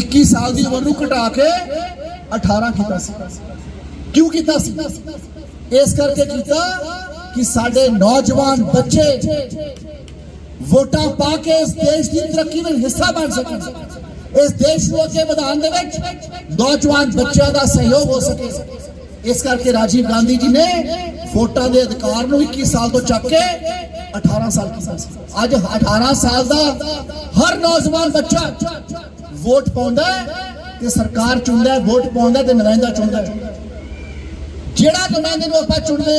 21 ਸਾਲ ਦੀ ਉਮਰ ਨੂੰ ਘਟਾ ਕੇ 18 ਕੀਤਾ ਸੀ ਕਿਉਂ ਕੀਤਾ ਸੀ ਇਸ ਕਰਕੇ ਕੀਤਾ ਕਿ ਸਾਡੇ ਨੌਜਵਾਨ ਬੱਚੇ ਵੋਟਾਂ ਪਾ ਕੇ ਇਸ ਦੇਸ਼ ਦੀ ਤਰੱਕੀ ਵਿੱਚ ਹਿੱਸਾ ਬਣ ਸਕਣ ਇਸ ਦੇਸ਼ ਨੂੰ ਅੱਗੇ ਵਧਾਉਣ ਦੇ ਵਿੱਚ ਨੌਜਵਾਨ ਬੱਚਿਆਂ ਦਾ ਸਹਿਯੋਗ ਹੋ ਸਕੇ ਇਸ ਕਰਕੇ ਰਾਜੀਵ ਗਾਂਧੀ ਜੀ ਨੇ ਵੋਟਾਂ ਦੇ ਅਧਿਕਾਰ ਨੂੰ 21 ਸਾਲ ਤੋਂ ਚੱਕ ਕੇ 18 ਸਾਲ ਕੀਤਾ ਸੀ ਅੱਜ 18 ਸਾਲ ਦਾ ਹਰ ਨੌਜਵਾਨ ਬੱਚਾ ਵੋਟ ਪਾਉਂਦਾ ਤੇ ਸਰਕਾਰ ਚੁਣਦਾ ਵੋਟ ਪਾਉਂਦਾ ਤੇ ਨੁਮਾਇੰਦਾ ਚੁਣਦਾ ਜਿਹੜਾ ਨੁਮਾਇੰਦੇ ਨੂੰ ਆਪਾਂ ਚੁਣਦੇ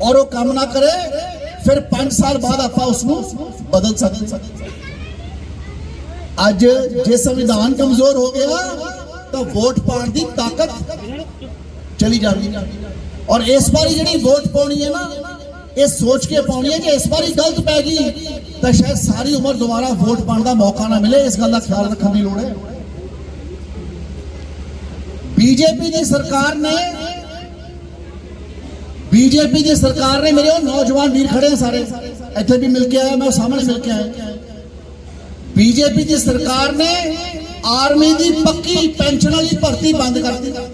ਔਰ ਉਹ ਕੰਮ ਨਾ ਕਰੇ, ਫਿਰ 5 ਸਾਲ ਬਾਅਦ ਆਪਾਂ ਉਸ ਨੂੰ ਬਦਲ ਸਕਦੇ ਅੱਜ ਜੇ ਸੰਵਿਧਾਨ ਕਮਜ਼ੋਰ ਹੋ ਗਿਆ, ਤਾਂ ਵੋਟ ਪਾਉਣ ਦੀ ਤਾਕਤ ਚਲੀ ਜਾਂਦੀ ਔਰ ਇਸ ਵਾਰੀ ਜਿਹੜੀ ਵੋਟ ਪਾਉਣੀ ਹੈ ਨਾ ਇਹ ਸੋਚ ਕੇ ਪਾਉਣੀ ਹੈ ਕਿ ਇਸ ਵਾਰੀ ਗਲਤ ਪੈ ਗਈ ਤਾਂ ਸ਼ਾਇਦ ਸਾਰੀ ਉਮਰ ਦੁਬਾਰਾ ਵੋਟ ਪਾਉਣ ਦਾ ਮੌਕਾ ਨਾ ਮਿਲੇ ਇਸ ਗੱਲ ਦਾ ਖਿਆਲ ਰੱਖਣ ਦੀ ਲੋੜ ਹੈ ਬੀਜੇਪੀ ਦੀ ਸਰਕਾਰ ਨੇ ਬੀਜੇਪੀ ਦੀ ਸਰਕਾਰ ਨੇ ਮੇਰੇ ਉਹ ਨੌਜਵਾਨ ਵੀਰ ਖੜੇ ਆ ਸਾਰੇ ਇੱਥੇ ਵੀ ਮਿਲ ਕੇ ਆਇਆ ਮੈਂ ਉਹ ਸਾਹਮਣੇ ਮਿਲ ਕੇ ਆਇਆ ਬੀਜੇਪੀ ਦੀ ਸਰਕਾਰ ਨੇ ਆਰਮੀ ਦੀ ਪੱਕੀ ਪੈਨਸ਼ਨ ਵਾਲੀ ਭਰਤੀ ਬੰਦ ਕਰ ਦਿੱਤੀ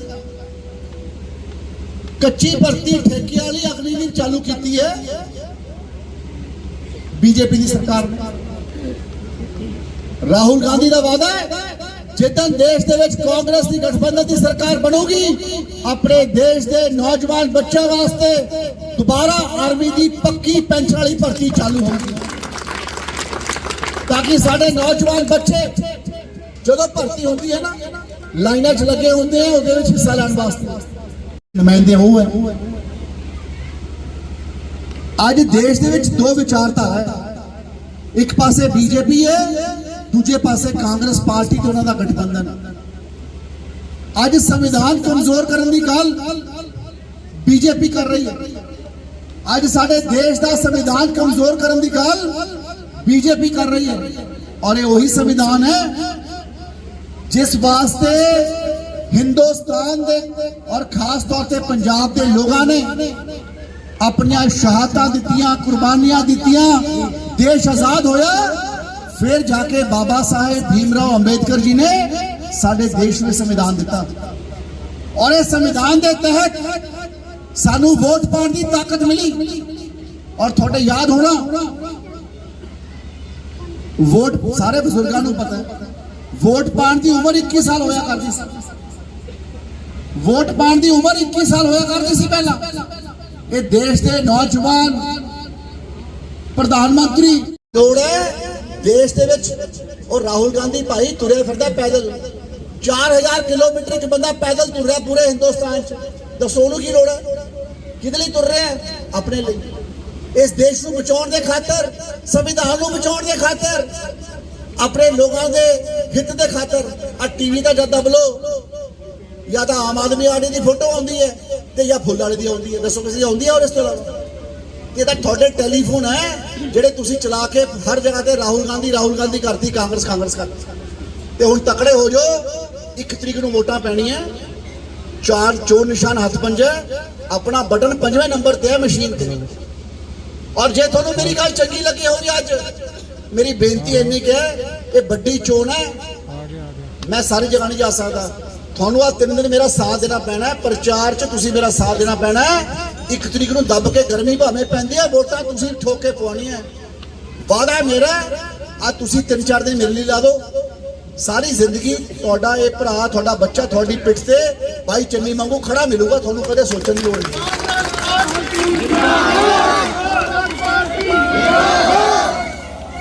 ਕੱਚੀ ਭਰਤੀ ਠੇਕੇ ਵਾਲੀ ਅਗਲੀ ਵੀ ਚਾਲੂ ਕੀਤੀ ਹੈ। ਬੀਜੇਪੀ ਦੀ ਸਰਕਾਰ ਨੇ। ਰਾਹੁਲ ਗਾਂਧੀ ਦਾ ਵਾਅਦਾ ਹੈ, ਜਿੱਦਾਂ ਦੇਸ਼ ਦੇ ਵਿੱਚ ਕਾਂਗਰਸ ਦੀ ਗਠਬੰਧਨ ਦੀ ਸਰਕਾਰ ਬਣੂਗੀ, ਆਪਣੇ ਦੇਸ਼ ਦੇ ਨੌਜਵਾਨ ਬੱਚਿਆਂ ਵਾਸਤੇ ਦੁਬਾਰਾ ਆਰਮੀ ਦੀ ਪੱਕੀ ਪੈਨਸ਼ਨ ਵਾਲੀ ਭਰਤੀ ਚਾਲੂ ਹੋਊਗੀ। ਤਾਂ ਕਿ ਸਾਡੇ ਨੌਜਵਾਨ ਬੱਚੇ ਜਦੋਂ ਭਰਤੀ ਹੁੰਦੀ ਹੈ ਨਾ, ਲਾਈਨਾਂ 'ਚ ਲੱਗੇ ਹੁੰਦੇ ਆ, ਉਹਦੇ ਵਿੱਚ ਹਿੱਸਾ ਲੈਣ ਵਾਸਤੇ। ਨੁਮਾਇੰਦੇ ਉਹ ਹੈ ਅੱਜ ਦੇਸ਼ ਦੇ ਵਿੱਚ ਦੋ ਵਿਚਾਰਧਾਰਾ ਹੈ। ਇੱਕ ਪਾਸੇ ਬੀਜੇਪੀ ਹੈ, ਦੂਜੇ ਪਾਸੇ ਕਾਂਗਰਸ ਪਾਰਟੀ ਤੇ ਉਹਨਾਂ ਦਾ ਗਠਬੰਧਨ। ਅੱਜ ਸੰਵਿਧਾਨ ਕਮਜ਼ੋਰ ਕਰਨ ਦੀ ਗੱਲ ਬੀਜੇਪੀ ਕਰ ਰਹੀ ਹੈ। ਅੱਜ ਸਾਡੇ ਦੇਸ਼ ਦਾ ਸੰਵਿਧਾਨ ਕਮਜ਼ੋਰ ਕਰਨ ਦੀ ਗੱਲ ਬੀਜੇਪੀ ਕਰ ਰਹੀ ਹੈ। ਔਰ ਇਹ ਉਹੀ ਸੰਵਿਧਾਨ ਹੈ, ਜਿਸ ਵਾਸਤੇ ਹਿੰਦੁਸਤਾਨ ਦੇ ਔਰ ਖਾਸ ਤੌਰ ਤੇ ਪੰਜਾਬ ਦੇ ਲੋਕਾਂ ਨੇ ਆਪਣੀਆਂ ਸ਼ਹਾਦਤਾਂ ਦਿੱਤੀਆਂ ਕੁਰਬਾਨੀਆਂ ਦਿੱਤੀਆਂ ਦੇਸ਼ ਆਜ਼ਾਦ ਹੋਇਆ ਫਿਰ ਜਾ ਕੇ ਬਾਬਾ ਸਾਹਿਬ ਭੀਮਰਾਓ ਅੰਬੇਦਕਰ ਜੀ ਨੇ ਸਾਡੇ ਦੇਸ਼ ਨੂੰ ਸੰਵਿਧਾਨ ਦਿੱਤਾ ਔਰ ਇਹ ਸੰਵਿਧਾਨ ਦੇ ਤਹਿਤ ਸਾਨੂੰ ਵੋਟ ਪਾਉਣ ਦੀ ਤਾਕਤ ਮਿਲੀ ਔਰ ਤੁਹਾਡੇ ਯਾਦ ਹੋਣਾ ਵੋਟ ਸਾਰੇ ਬਜ਼ੁਰਗਾਂ ਨੂੰ ਪਤਾ ਹੈ ਵੋਟ ਪਾਉਣ ਦੀ ਉਮਰ 21 ਸਾਲ ਹੋਇਆ ਕਰਦੀ ਸੀ ਵੋਟ ਪਾਉਣ ਦੀ ਉਮਰ 21 ਸਾਲ ਹੋਇਆ ਕਰਦੀ ਸੀ ਪਹਿਲਾਂ। ਇਹ ਦੇਸ਼ ਦੇ ਨੌਜਵਾਨ ਪ੍ਰਧਾਨ ਮੰਤਰੀ ਲੋੜ ਹੈ ਦੇਸ਼ ਦੇ ਵਿੱਚ ਉਹ ਰਾਹੁਲ ਗਾਂਧੀ ਭਾਈ ਤੁਰੇ ਫਿਰਦਾ ਪੈਦਲ। 4000 ਕਿਲੋਮੀਟਰ ਇੱਕ ਬੰਦਾ ਪੈਦਲ ਤੁਰ ਰਿਹਾ ਪੂਰੇ ਹਿੰਦੁਸਤਾਨ 'ਚ। ਦੱਸੋ ਉਹਨੂੰ ਕੀ ਲੋੜ ਹੈ? ਕਿਹਦੇ ਲਈ ਤੁਰ ਰਿਹਾ ਆਪਣੇ ਲਈ। ਇਸ ਦੇਸ਼ ਨੂੰ ਬਚਾਉਣ ਦੇ ਖਾਤਰ, ਸੰਵਿਧਾਨ ਨੂੰ ਬਚਾਉਣ ਦੇ ਖਾਤਰ, ਆਪਣੇ ਲੋਕਾਂ ਦੇ ਹਿੱਤ ਦੇ ਖਾਤਰ ਆ ਟੀਵੀ ਦਾ ਜਦ ਦਬਲੋ ਜਾਂ ਤਾਂ ਆਮ ਆਦਮੀ ਆੜੀ ਦੀ ਫੋਟੋ ਆਉਂਦੀ ਹੈ ਤੇ ਜਾਂ ਫੁੱਲ ਵਾਲੇ ਦੀ ਆਉਂਦੀ ਹੈ। ਦੱਸੋ ਕਿਸੇ ਆਉਂਦੀ ਹੈ ਔਰ ਇਸ ਤੋਂ ਇਲਾਵਾ? ਇਹ ਤਾਂ ਤੁਹਾਡੇ ਟੈਲੀਫੋਨ ਹੈ ਜਿਹੜੇ ਤੁਸੀਂ ਚਲਾ ਕੇ ਹਰ ਜਗ੍ਹਾ ਤੇ ਰਾਹੁਲ ਗਾਂਧੀ ਰਾਹੁਲ ਗਾਂਧੀ ਕਰਦੀ ਕਾਂਗਰਸ ਕਾਂਗਰਸ ਕਰ ਤੇ ਹੁਣ ਤਕੜੇ ਹੋ ਜਾਓ ਇੱਕ ਤਰੀਕ ਨੂੰ ਵੋਟਾਂ ਪੈਣੀਆਂ ਚਾਰ ਚੋਣ ਨਿਸ਼ਾਨ ਹੱਥ ਪੰਜੇ ਆਪਣਾ ਬਟਨ ਪੰਜਵੇਂ ਨੰਬਰ ਤੇ ਹੈ ਮਸ਼ੀਨ ਤੇ। ਔਰ ਜੇ ਤੁਹਾਨੂੰ ਮੇਰੀ ਗੱਲ ਚੰਗੀ ਲੱਗੀ ਹੋਵੇ ਅੱਜ ਮੇਰੀ ਬੇਨਤੀ ਇੰਨੀ ਕਿ ਇਹ ਵੱਡੀ ਚੋਣ ਹੈ। ਮੈਂ ਸਾਰੀ ਜਗ੍ਹਾ ਨਹੀਂ ਜਾ ਸਕਦਾ। ਤੁਹਾਨੂੰ ਆ ਤਿੰਨ ਦਿਨ ਮੇਰਾ ਸਾਥ ਦੇਣਾ ਪੈਣਾ ਪ੍ਰਚਾਰ 'ਚ ਤੁਸੀਂ ਮੇਰਾ ਸਾਥ ਦੇਣਾ ਪੈਣਾ ਇੱਕ ਤਰੀਕ ਨੂੰ ਦੱਬ ਕੇ ਗਰਮੀ ਭਾਵੇਂ ਪੈਂਦੀ ਹੈ, ਵੋਟਾਂ ਤੁਸੀਂ ਠੋਕ ਪਵਾਉਣੀਆਂ ਵਾਦਾ ਮੇਰਾ ਆ ਤੁਸੀਂ ਤਿੰਨ ਚਾਰ ਦਿਨ ਮੇਰੇ ਲਈ ਲਾ ਦਿਓ। ਸਾਰੀ ਜ਼ਿੰਦਗੀ ਤੁਹਾਡਾ ਇਹ ਭਰਾ, ਤੁਹਾਡਾ ਬੱਚਾ ਤੁਹਾਡੀ ਪਿੱਠ ਤੇ ਭਾਈ ਚੰਨੀ ਵਾਂਗੂ ਖੜਾ ਮਿਲੂਗਾ, ਤੁਹਾਨੂੰ ਕਦੇ ਸੋਚਣ ਦੀ ਲੋੜ ਨਹੀਂ।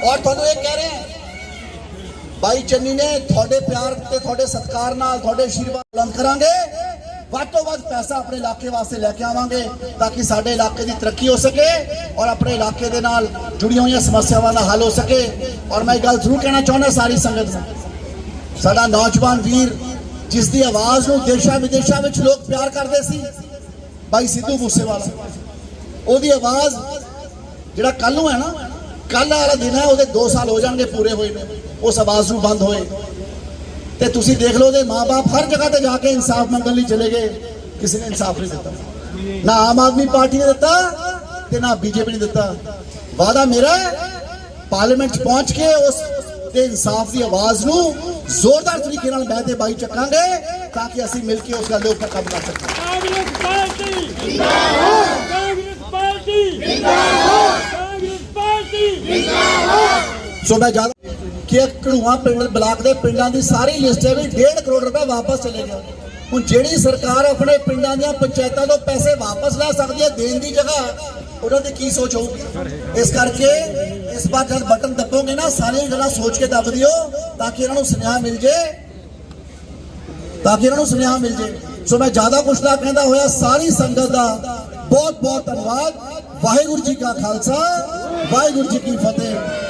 ਔਰ ਤੁਹਾਨੂੰ ਇਹ ਕਹਿ ਰਹੇ ਭਾਈ ਚੰਨੀ ਨੇ ਤੁਹਾਡੇ ਪਿਆਰ ਤੇ ਤੁਹਾਡੇ ਸਤਿਕਾਰ ਨਾਲ ਤੁਹਾਡੇ ਆਸ਼ੀਰਵਾਦ ਬੁਲੰਦ ਕਰਾਂਗੇ। ਵੱਧ ਤੋਂ ਵੱਧ ਪੈਸਾ ਆਪਣੇ ਇਲਾਕੇ ਵਾਸਤੇ ਲੈ ਕੇ ਆਵਾਂਗੇ ਤਾਂ ਕਿ ਸਾਡੇ ਇਲਾਕੇ ਦੀ ਤਰੱਕੀ ਹੋ ਸਕੇ ਔਰ ਆਪਣੇ ਇਲਾਕੇ ਦੇ ਨਾਲ ਜੁੜੀਆਂ ਹੋਈਆਂ ਸਮੱਸਿਆਵਾਂ ਦਾ ਹੱਲ ਹੋ ਸਕੇ। ਔਰ ਮੈਂ ਇਹ ਗੱਲ ਜ਼ਰੂਰ ਕਹਿਣਾ ਚਾਹੁੰਦਾ ਸਾਰੀ ਸੰਗਤ ਨੂੰ, ਸਾਡਾ ਨੌਜਵਾਨ ਵੀਰ ਜਿਸ ਦੀ ਆਵਾਜ਼ ਨੂੰ ਦੇਸ਼ਾਂ ਵਿਦੇਸ਼ਾਂ ਵਿੱਚ ਲੋਕ ਪਿਆਰ ਕਰਦੇ ਸੀ ਭਾਈ ਸਿੱਧੂ ਮੂਸੇਵਾਲਾ, ਉਹਦੀ ਆਵਾਜ਼ ਜਿਹੜਾ ਕੱਲ ਨੂੰ ਹੈ ਨਾ ਕੱਲ ਵਾਲਾ ਦਿਨ ਹੈ, ਉਹਦੇ 2 ਸਾਲ ਹੋ ਜਾਣਗੇ ਪੂਰੇ ਹੋਏ ਨੇ। ਉਸ ਆਵਾਜ਼ ਨੂੰ ਬੰਦ ਹੋਏ। ਤੇ ਤੁਸੀਂ ਦੇਖ ਲਓ ਉਹਦੇ ਮਾਪੇ ਹਰ ਜਗ੍ਹਾ ਤੇ ਜਾ ਕੇ ਇਨਸਾਫ ਮੰਗਣ ਲਈ ਚਲੇ ਗਏ। ਕਿਸੇ ਨੇ ਇਨਸਾਫ ਨਹੀਂ ਦਿੱਤਾ। ਨਾ ਆਮ ਆਦਮੀ ਪਾਰਟੀ ਨੇ ਦਿੱਤਾ ਤੇ ਨਾ ਬੀਜੇਪੀ ਨੇ ਦਿੱਤਾ। ਵਾਦਾ ਮੇਰਾ ਪਾਰਲੀਮੈਂਟ 'ਚ ਪਹੁੰਚ ਕੇ ਉਸ ਤੇ ਇਨਸਾਫ ਦੀ ਆਵਾਜ਼ ਨੂੰ ਜ਼ੋਰਦਾਰ ਤਰੀਕੇ ਨਾਲ ਮੈਂ ਤੇ ਬਾਈ ਚੱਕਾਂਗੇ ਤਾਂ ਕਿ ਅਸੀਂ ਮਿਲ ਕੇ ਉਸ ਗੱਲ ਦੇ ਉੱਪਰ ਕੰਮ ਕਰ ਸਕੀਏ। ਕਾਂਗਰਸ ਪਾਰਟੀ! ਜਿੰਦਾਬਾਦ ਕਾਂਗਰਸ ਪਾਰਟੀ! ਜਿੰਦਾਬਾਦ ਕਾਂਗਰਸ ਪਾਰਟੀ ਸੋ ਮੈਂ ਜ਼ਿਆਦਾ ਕਿ ਕਢੂਆ ਪਿੰਡ, ਬਲਾਕ ਦੇ ਪਿੰਡਾਂ ਦੀ ਸਾਰੀ ਲਿਸਟ ਹੈ ਵੀ 1.5 ਕਰੋੜ ਰੁਪਏ ਵਾਪਸ ਚਲੇ ਗਏ ਹੁਣ ਜਿਹੜੀ ਸਰਕਾਰ ਆਪਣੇ ਪਿੰਡਾਂ ਦੀਆਂ ਪੰਚਾਇਤਾਂ ਤੋਂ ਪੈਸੇ ਵਾਪਸ ਲੈ ਸਕਦੀ ਹੈ, ਦੇਣ ਦੀ ਜਗ੍ਹਾ ਉਹਨਾਂ ਦੀ ਕੀ ਸੋਚ ਹੋਊਗੀ? ਇਸ ਕਰਕੇ ਇਸ ਵਾਰ ਜਦ ਬਟਨ ਦੱਬੋਗੇ ਨਾ, ਸਾਰੀਆਂ ਗੱਲਾਂ ਸੋਚ ਕੇ ਦੱਬ ਦਿਓ ਤਾਂ ਕਿ ਇਹਨਾਂ ਨੂੰ ਸੁਨੇਹਾ ਮਿਲ ਜੇ। ਤਾਂ ਕਿ ਇਹਨਾਂ ਨੂੰ ਸੁਨੇਹਾ ਮਿਲ ਜੇ। ਸੋ ਮੈਂ ਜ਼ਿਆਦਾ ਕੁਛ ਨਾ ਕਹਿੰਦਾ ਹੋਇਆ, ਸਾਰੀ ਸੰਗਤ ਦਾ ਬਹੁਤ ਬਹੁਤ ਧੰਨਵਾਦ। ਵਾਹਿਗੁਰੂ ਜੀ ਕਾ ਖਾਲਸਾ, ਵਾਹਿਗੁਰੂ ਜੀ ਕੀ ਫਤਿਹ।